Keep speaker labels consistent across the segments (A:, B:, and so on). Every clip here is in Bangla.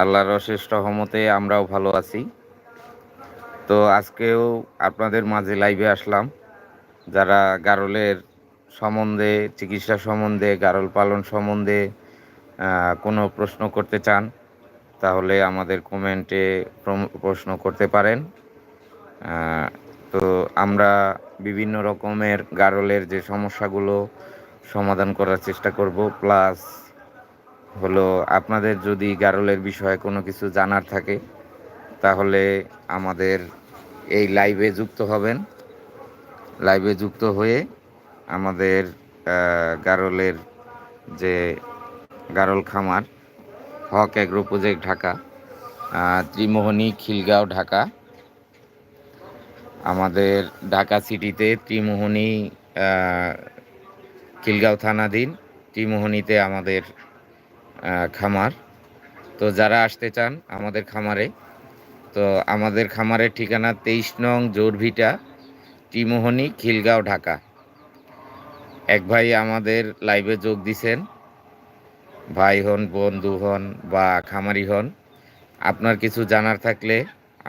A: আল্লাহর অশেষ রহমতে আমরাও ভালো আছি। তো আজকেও আপনাদের মাঝে লাইভে আসলাম। যারা গারলের সম্বন্ধে, চিকিৎসা সম্বন্ধে, গারল পালন সম্বন্ধে কোনো প্রশ্ন করতে চান, তাহলে আমাদের কমেন্টে প্রশ্ন করতে পারেন। তো আমরা বিভিন্ন রকমের গারলের যে সমস্যাগুলো সমাধান করার চেষ্টা করব প্লাস হলো আপনাদের যদি গারলের বিষয়ে কোনো কিছু জানার থাকে, তাহলে আমাদের এই লাইভে যুক্ত হবেন। লাইভে যুক্ত হয়ে আমাদের গারলের যে গারল খামার, হক অ্যাগ্রো প্রজেক্ট ঢাকা ত্রিমোহনী খিলগাঁও ঢাকা। আমাদের ঢাকা সিটিতে ত্রিমোহনী খিলগাঁও থানাধীন। ত্রিমোহনীতে আমাদের খামার। তো যারা আসতে চান আমাদের খামারে, তো আমাদের খামারের ঠিকানা তেইশ নং জোরভিটা, টিমোহনি, খিলগাঁও, ঢাকা। এক ভাই আমাদের লাইভে যোগ দিছেন। ভাই হন বন্ধু হন বা খামারি হন, আপনার কিছু জানার থাকলে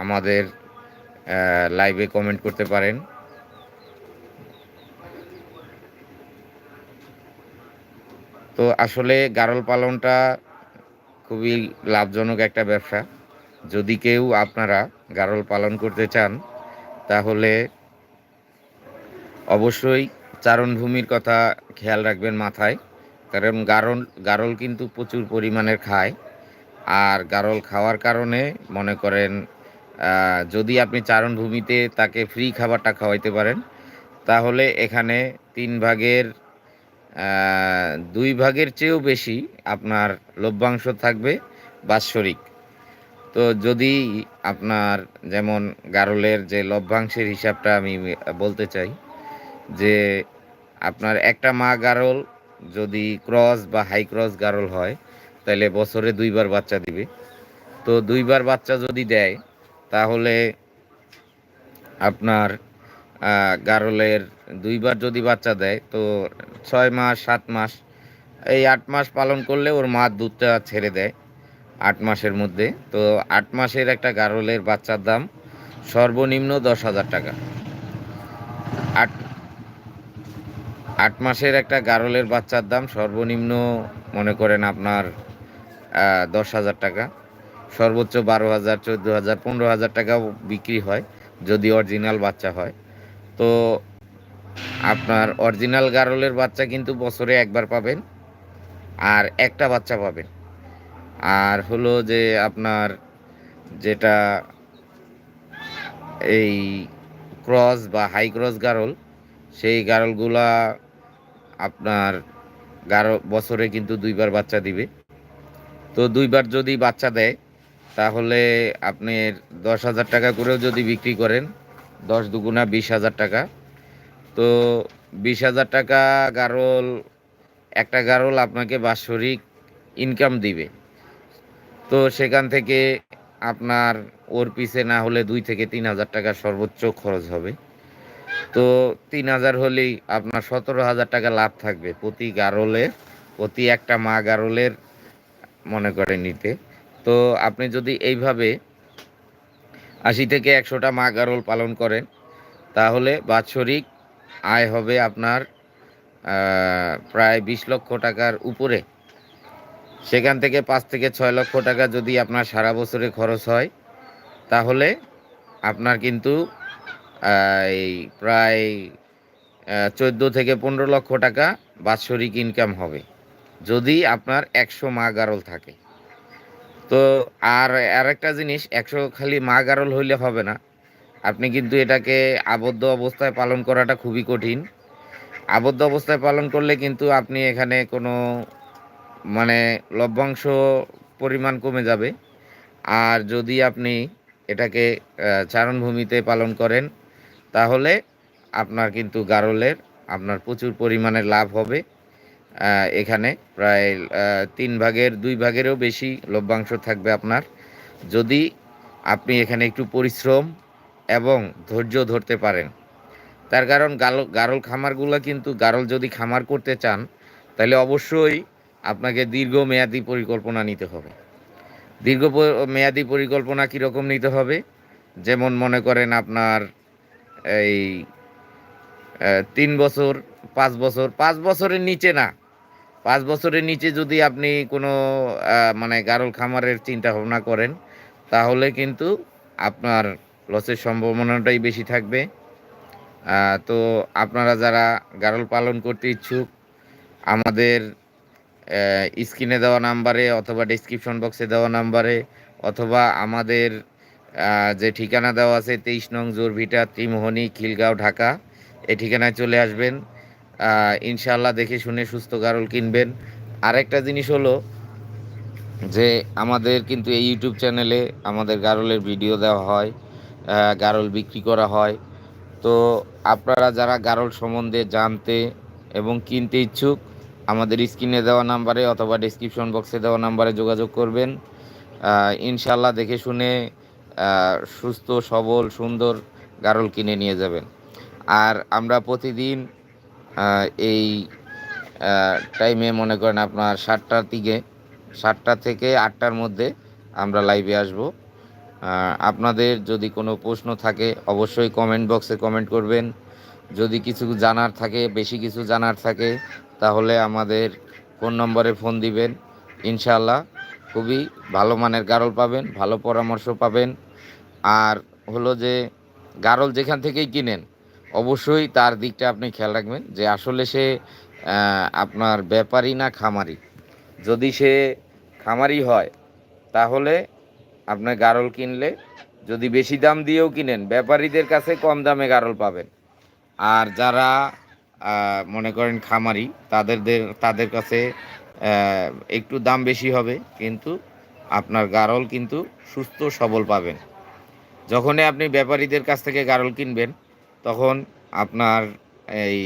A: আমাদের লাইভে কমেন্ট করতে পারেন। তো আসলে গারল পালনটা খুবই লাভজনক একটা ব্যবসা। যদি কেউ আপনারা গারল পালন করতে চান, তাহলে অবশ্যই চারণভূমির কথা খেয়াল রাখবেন মাথায়। কারণ গারল গারল কিন্তু প্রচুর পরিমাণের খায়। আর গারল খাওয়ার কারণে মনে করেন যদি আপনি চারণভূমিতে তাকে ফ্রি খাবারটা খাওয়াইতে পারেন, তাহলে এখানে তিন ভাগের দুই ভাগের চেয়েও বেশি আপনার লভ্যাংশ থাকবে বাৎসরিক। তো যদি আপনার যেমন গারলের যে লভ্যাংশের হিসাবটা আমি বলতে চাই, যে আপনার একটা মা গারল যদি ক্রস বা হাই ক্রস গারল হয়, তাহলে বছরে দুইবার বাচ্চা দিবে। তো দুইবার বাচ্চা যদি দেয়, তাহলে আপনার গারলের দুইবার যদি বাচ্চা দেয়, তো ছয় মাস, সাত মাস, এই আট মাস পালন করলে ওর মা দুধটা ছেড়ে দেয় আট মাসের মধ্যে। তো আট মাসের একটা গারলের বাচ্চার দাম সর্বনিম্ন দশ হাজার টাকা। আট আট মাসের একটা গারলের বাচ্চার দাম সর্বনিম্ন মনে করেন আপনার দশ হাজার টাকা। সর্বোচ্চ বারো হাজার, চোদ্দ হাজার, পনেরো হাজার টাকাও বিক্রি হয়, যদি অরিজিনাল বাচ্চা হয়। তো আপনার অরিজিনাল গারলের বাচ্চা কিন্তু বছরে একবার পাবেন আর একটা বাচ্চা পাবেন। আর হলো যে আপনার যেটা এই ক্রস বা হাই ক্রস গারল, সেই গারলগুলা আপনার গারো বছরে কিন্তু দুইবার বাচ্চা দিবে। তো দুইবার যদি বাচ্চা দেয়, তাহলে আপনি দশ হাজার টাকা করেও যদি বিক্রি করেন দশ দুগুণা বিশ হাজার টাকা। তো বিশ হাজার টাকা গারল, একটা গারল আপনাকে বাৎসরিক ইনকাম দিবে। তো সেখান থেকে আপনার ওর পিছে না হলে দুই থেকে তিন হাজার টাকা সর্বোচ্চ খরচ হবে। তো তিন হাজার হলেই আপনার সতেরো হাজার টাকা লাভ থাকবে প্রতি গারলের প্রতি একটা মা গারলের মনে করে নিতে। তো আপনি যদি এইভাবে আশি থেকে একশোটা মা গারল পালন করেন। তাহলে বাৎসরিক আয় হবে আপনার প্রায় বিশ লক্ষ টাকার উপরে। সেখান থেকে পাঁচ থেকে ছয় লক্ষ টাকা যদি আপনার সারা বছরে খরচ হয়, তাহলে আপনার কিন্তু প্রায় চোদ্দ থেকে পনেরো লক্ষ টাকা বাৎসরিক ইনকাম হবে। যদি আপনার একশো মা গারল থাকে। তো আর আরেকটা জিনিস, একশো খালি মা গারল হইলে হবে না। আপনি কিন্তু এটাকে আবদ্ধ অবস্থায় পালন করাটা খুবই কঠিন। আবদ্ধ অবস্থায় পালন করলে কিন্তু আপনি এখানে কোনো মানে লভ্যাংশ পরিমাণ কমে যাবে। আর যদি আপনি এটাকে চারণভূমিতে পালন করেন, তাহলে আপনার কিন্তু গারলের, আপনার প্রচুর পরিমাণে লাভ হবে। এখানে প্রায় তিন ভাগের, দুই ভাগেরও বেশি লভ্যাংশ থাকবে আপনার। যদি আপনি এখানে একটু পরিশ্রম এবং ধৈর্য ধরতে পারেন, তার কারণ গাল গারল খামারগুলো কিন্তু, গারল যদি খামার করতে চান, তাহলে অবশ্যই আপনাকে দীর্ঘমেয়াদী পরিকল্পনা নিতে হবে। দীর্ঘ মেয়াদি পরিকল্পনা কীরকম নিতে হবে? যেমন মনে করেন আপনার এই তিন বছর, পাঁচ বছর, পাঁচ বছরের নিচে না পাঁচ বছরের নিচে যদি আপনি কোনো মানে গারল খামারের চিন্তা ভাবনা করেন, তাহলে কিন্তু আপনার লসের সম্ভাবনাটাই বেশি থাকবে। তো আপনারা যারা গারল পালন করতে ইচ্ছুক, আমাদের স্ক্রিনে দেওয়া নাম্বারে অথবা ডিসক্রিপশন বক্সে দেওয়া নাম্বারে অথবা আমাদের যে ঠিকানা দেওয়া আছে তেইশ নং জোরভিটা, ত্রিমোহনী, খিলগাঁও, ঢাকা এই ঠিকানায় চলে আসবেন। ইনশাল্লাহ দেখে শুনে সুস্থ গারল কিনবেন। আরেকটা জিনিস হলো যে আমাদের কিন্তু এই ইউটিউব চ্যানেলে আমাদের গারলের ভিডিও দেওয়া হয় গারল বিক্রি করা হয়। তো আপনারা যারা গারল সম্বন্ধে জানতে এবং কিনতে ইচ্ছুক, আমাদের স্ক্রিনে দেওয়া নাম্বারে অথবা ডিসক্রিপশন বক্সে দেওয়া নাম্বারে যোগাযোগ করবেন। ইনশাল্লাহ দেখে শুনে সুস্থ, সবল, সুন্দর গারল কিনে নিয়ে যাবেন। আর আমরা প্রতিদিন এই টাইমে মনে করেন আপনার সাতটার দিকে, সাতটা থেকে আটটার মধ্যে আমরা লাইভে আসব। আপনাদের যদি কোনো প্রশ্ন থাকে, অবশ্যই কমেন্ট বক্সে কমেন্ট করবেন। যদি কিছু জানার থাকে, বেশি কিছু জানার থাকে, তাহলে আমাদের ফোন নম্বরে ফোন দিবেন। ইনশাল্লাহ খুবই ভালো মানের গারল পাবেন, ভালো পরামর্শ পাবেন। আর হলো যে, গারল যেখান থেকেই কিনেন অবশ্যই তার দিকটা আপনি খেয়াল রাখবেন যে আসলে সে আপনার ব্যাপারী না খামারি। যদি সে খামারি হয়, তাহলে আপনার গারল কিনলে যদি বেশি দাম দিয়েও কিনেন, ব্যাপারীদের কাছে কম দামে গারল পাবেন। আর যারা মনে করেন খামারি তাদের তাদের কাছে একটু দাম বেশি হবে, কিন্তু আপনার গারল কিন্তু সুস্থ সবল পাবেন। যখনই আপনি ব্যাপারীদের কাছ থেকে গারল কিনবেন তখন আপনার এই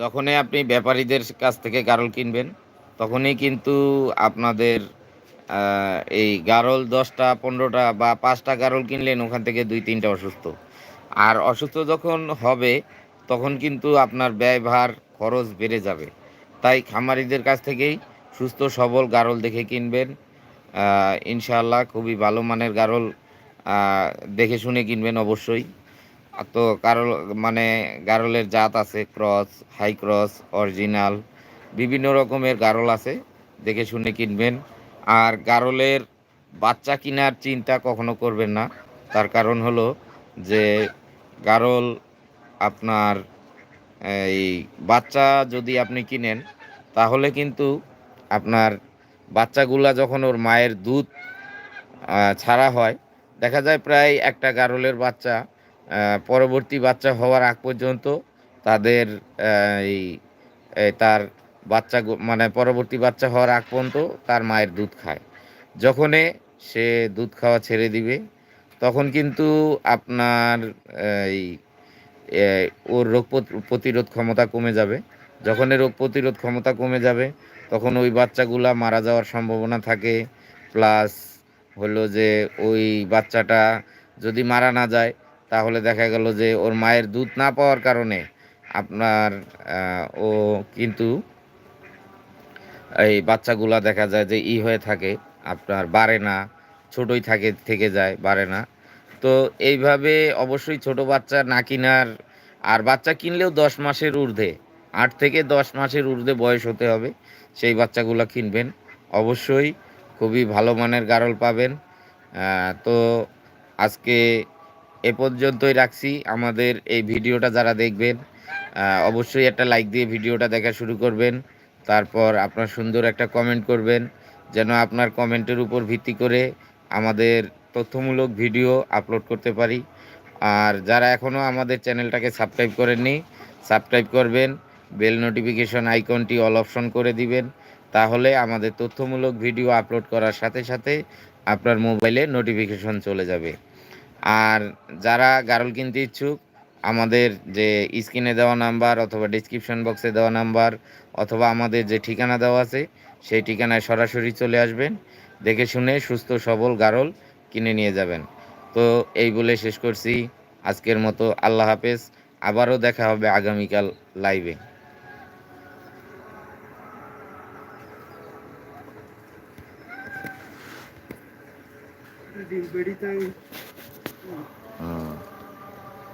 A: যখনই আপনি ব্যাপারীদের কাছ থেকে গারল কিনবেন, তখনই কিন্তু আপনাদের এই গারল দশটা, পনেরোটা বা পাঁচটা গারল কিনলেন, ওখান থেকে দুই তিনটা অসুস্থ। আর অসুস্থ যখন হবে, তখন কিন্তু আপনার ব্যয়ভার, খরচ বেড়ে যাবে। তাই খামারিদের কাছ থেকেই সুস্থ, সবল গারল দেখে কিনবেন। ইনশাআল্লাহ খুবই ভালো মানের গারল দেখে শুনে কিনবেন অবশ্যই। তো গারল মানে গারলের জাত আছে, ক্রস, হাই ক্রস, অরিজিনাল, বিভিন্ন রকমের গারল আছে, দেখে শুনে কিনবেন। আর গারলের বাচ্চা কেনার চিন্তা কখনো করবেন না, তার কারণ হলো যে গারল আপনার, এই বাচ্চা যদি আপনি কিনেন, তাহলে কিন্তু আপনার বাচ্চাগুলা যখন ওর মায়ের দুধ ছাড়া হয়, দেখা যায় প্রায় একটা গারলের বাচ্চা পরবর্তী বাচ্চা হওয়ার আগ পর্যন্ত তাদের এই তার বাচ্চা মানে পরবর্তী বাচ্চা হওয়ার আগ পর্যন্ত তার মায়ের দুধ খায়। যখনই সে দুধ খাওয়া ছেড়ে দিবে, তখন কিন্তু আপনার এই ওর রোগ প্রত- প্রতিরোধ ক্ষমতা কমে যাবে। যখনই রোগ প্রতিরোধ ক্ষমতা কমে যাবে তখন ওই বাচ্চাগুলা মারা যাওয়ার সম্ভাবনা থাকে। প্লাস হলো যে ওই বাচ্চাটা যদি মারা না যায়, তাহলে দেখা গেল যে ওর মায়ের দুধ না পাওয়ার কারণে আপনার ও কিন্তু এই বাচ্চাগুলা দেখা যায় যে ই হয়ে থাকে, আপনার বাড়ে না, ছোটই থাকে, থেকে যায়, বাড়ে না। তো এইভাবে অবশ্যই ছোট বাচ্চা না কিনার, আর বাচ্চা কিনলেও দশ মাসের ঊর্ধ্বে। আট থেকে দশ মাসের ঊর্ধ্বে বয়স হতে হবে। সেই বাচ্চাগুলো কিনবেন। অবশ্যই খুবই ভালো মানের গারল পাবেন। তো আজকে এ পর্যন্তই রাখছি। আমাদের এই ভিডিওটা যারা দেখবেন অবশ্যই একটা লাইক দিয়ে ভিডিওটা দেখা শুরু করবেন। তারপর আপনার সুন্দর একটা কমেন্ট করবেন, যেন আপনার কমেন্টের উপর ভিত্তি করে আমাদের তথ্যমূলক ভিডিও আপলোড করতে পারি। আর যারা এখনও আমাদের চ্যানেলটাকে সাবস্ক্রাইব করেননি, সাবস্ক্রাইব করবেন। বেল নোটিফিকেশন আইকনটি অল অপশন করে দিবেন। তাহলে আমাদের তথ্যমূলক ভিডিও আপলোড করার সাথে সাথে আপনার মোবাইলে নোটিফিকেশন চলে যাবে। আর যারা গারল কিনতে ইচ্ছুক, আমাদের যে স্ক্রিনে দেওয়া নাম্বার অথবা ডিসক্রিপশন বক্সে দেওয়া নাম্বার অথবা আমাদের যে ঠিকানা দেওয়া আছে, সেই ঠিকানায় সরাসরি চলে আসবেন। দেখে শুনে সুস্থ, সবল গারল কিনে নিয়ে যাবেন। তো এই বলে শেষ করছি। আজকের মতো আল্লাহ হাফেজ। আবারও দেখা হবে আগামীকাল লাইভে
B: been very time